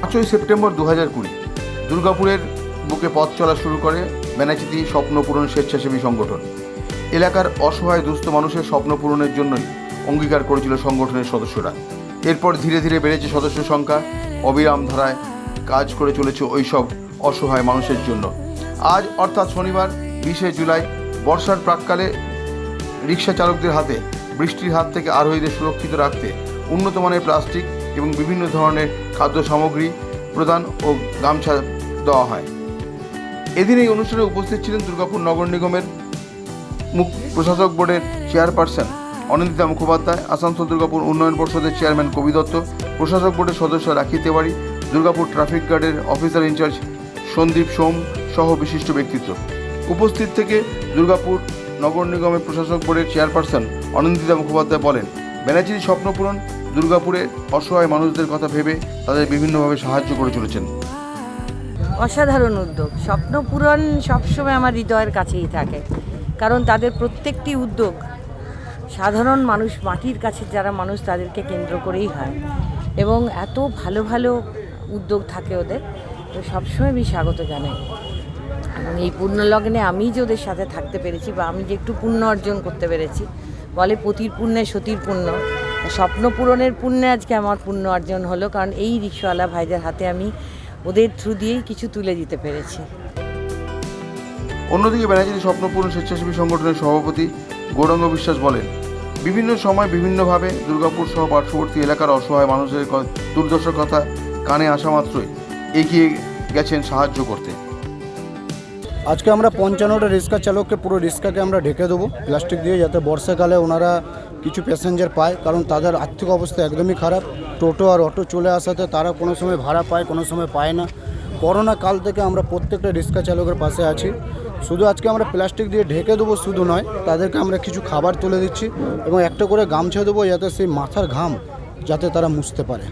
পাঁচই সেপ্টেম্বর দু হাজার কুড়ি, দুর্গাপুরের বুকে পথ চলা শুরু করে ব্যানাচিতি স্বপ্ন পূরণ স্বেচ্ছাসেবী সংগঠন। এলাকার অসহায় দুস্থ মানুষের স্বপ্ন পূরণের জন্যই অঙ্গীকার করেছিল সংগঠনের সদস্যরা। এরপর ধীরে ধীরে বেড়েছে সদস্য সংখ্যা। অবিরাম ধারায় কাজ করে চলেছে ওইসব অসহায় মানুষের জন্য। আজ অর্থাৎ শনিবার, বিশে জুলাই, বর্ষার প্রাককালে রিক্সা চালকদের হাতে বৃষ্টির হাত থেকে আরোহীদের সুরক্ষিত রাখতে উন্নত মানের প্লাস্টিক এবং বিভিন্ন ধরনের খাদ্য সামগ্রী প্রদান ও গামছা দেওয়া হয়। এদিন এই অনুষ্ঠানে উপস্থিত ছিলেন দুর্গাপুর নগর নিগমের মুখ প্রশাসক বোর্ডের চেয়ারপারসন অনিন্দিতা মুখোপাধ্যায়, আসানসোল দুর্গাপুর উন্নয়ন পর্ষদের চেয়ারম্যান কবি দত্ত, প্রশাসক বোর্ডের সদস্য রাখি তেওয়ারি, দুর্গাপুর ট্রাফিক গার্ডের officer in charge Sandip Som সহ বিশিষ্ট ব্যক্তিত্ব। উপস্থিত থেকে দুর্গাপুর নগর নিগমের প্রশাসক বোর্ডের চেয়ারপারসন অনিন্দিতা মুখোপাধ্যায় বলেন ব্যানার্জির স্বপ্নপূরণ দুর্গাপুরের অসহায় মানুষদের কথা ভেবে তাদের বিভিন্নভাবে সাহায্য করে চলেছেন। অসাধারণ উদ্যোগ। স্বপ্ন পূরণ সবসময় আমার হৃদয়ের কাছেই থাকে। কারণ তাদের প্রত্যেকটি উদ্যোগ সাধারণ মানুষ মাটির কাছে যারা মানুষ তাদেরকে কেন্দ্র করেই হয়। এবং এত ভালো ভালো উদ্যোগ থাকে ওদের। তো সবসময় আমি স্বাগত জানাই। এবং এই পুণ্য লগ্নে আমি যে ওদের সাথে থাকতে পেরেছি বা আমি যে একটু পুণ্য অর্জন করতে পেরেছি, বলে পতির পুণ্যে সতীর পুণ্য স্বপ্ন পূরণের পুণ্যে আজকে আমার পুণ্য অর্জন হলো, কারণ এই রিক্সাওয়ালা ভাইদের হাতে আমি ওদের থ্রু দিয়েই কিছু তুলে দিতে পেরেছি। অন্যদিকে ব্যানার্জির স্বপ্নপূরণ স্বেচ্ছাসেবী সংগঠনের সভাপতি গৌরাঙ্গ বিশ্বাস বলেন, বিভিন্ন সময় বিভিন্নভাবে দুর্গাপুর সহ পার্শ্ববর্তী এলাকার অসহায় মানুষের দুর্দশার কথা কানে আসা মাত্রই এগিয়ে গেছেন সাহায্য করতে। আজকে আমরা পঞ্চান্নটা রিক্সা চালককে পুরো রিক্সাকে আমরা ঢেকে দেবো প্লাস্টিক দিয়ে যাতে বর্ষাকালে ওনারা কিছু প্যাসেঞ্জার পায়, কারণ তাদের আর্থিক অবস্থা একদমই খারাপ। টোটো আর অটো চলে আসাতে তারা কোনো সময় ভাড়া পায়, কোনো সময় পায় না। করোনা কাল থেকে আমরা প্রত্যেকটা রিক্সা চালকের পাশে আছি। শুধু আজকে আমরা প্লাস্টিক দিয়ে ঢেকে দেবো শুধু নয়, তাদেরকে আমরা কিছু খাবার তুলে দিচ্ছি এবং একটা করে গামছা দেবো যাতে সেই মাথার ঘাম যাতে তারা মুছতে পারে।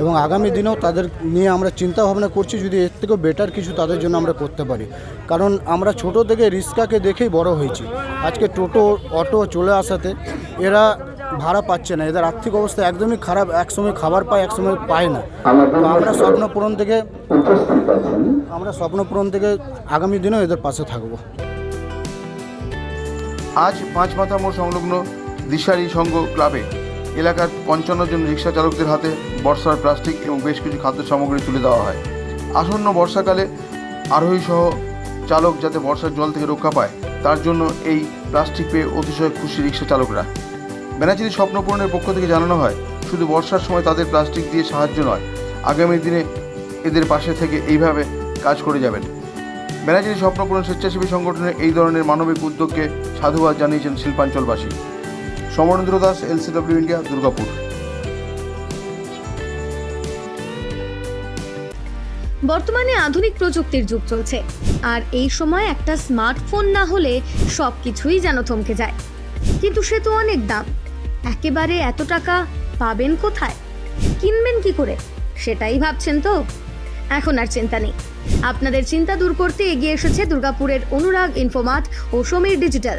এবং আগামী দিনেও তাদের নিয়ে আমরা চিন্তা ভাবনা করছি যদি এর থেকেও বেটার কিছু তাদের জন্য আমরা করতে পারি। কারণ আমরা ছোট থেকে রিক্সাকে দেখেই বড় হয়েছি। আজকে টোটো অটো চলে আসাতে এরা ভাড়া পাচ্ছে না। এদের আর্থিক অবস্থা একদমই খারাপ একসময় খাবার পায় একসময় পায় না। তো আমরা স্বপ্নপূরণ থেকে আমরা স্বপ্নপূরণ থেকে আগামী দিনেও এদের পাশে থাকব। আজ পাঁচ মাথা মোড় সংলগ্ন দিশারি সংঘ ক্লাবে এলাকার পঞ্চান্ন জন রিক্সা চালকদের হাতে বর্ষার প্লাস্টিক এবং বেশ কিছু খাদ্য সামগ্রী তুলে দেওয়া হয়। আসন্ন বর্ষাকালে আরোহী সহ চালক যাতে বর্ষার জল থেকে রক্ষা পায়, তার জন্য এই প্লাস্টিক পেয়ে অতিশয় খুশি রিক্সা চালকরা। ব্যানার্জির স্বপ্ন পূরণের পক্ষ থেকে জানানো হয়, শুধু বর্ষার সময় তাদের প্লাস্টিক দিয়ে সাহায্য নয়, আগামী দিনে এদের পাশে থেকে এইভাবে কাজ করে যাবেন। ব্যানার্জির স্বপ্নপূরণ স্বেচ্ছাসেবী সংগঠনের এই ধরনের মানবিক উদ্যোগকে সাধুবাদ জানিয়েছেন শিল্পাঞ্চলবাসী। Samarendra Das LCW India Durgapur. বর্তমানে আধুনিক প্রযুক্তির যুগ চলছে। আর এই সময় একটা স্মার্টফোন না হলে সব কিছুই যেন থমকে যায়। কিন্তু সে তো অনেক দাম। একেবারে এত টাকা পাবেন কোথায়? কিনবেন কি করে? সেটাই ভাবছেন তো? এখন আর চিন্তা নেই। আপনাদের চিন্তা দূর করতে এগিয়ে এসেছে দুর্গাপুরের অনুরাগ ইনফোমার্ট ও সমীর ডিজিটাল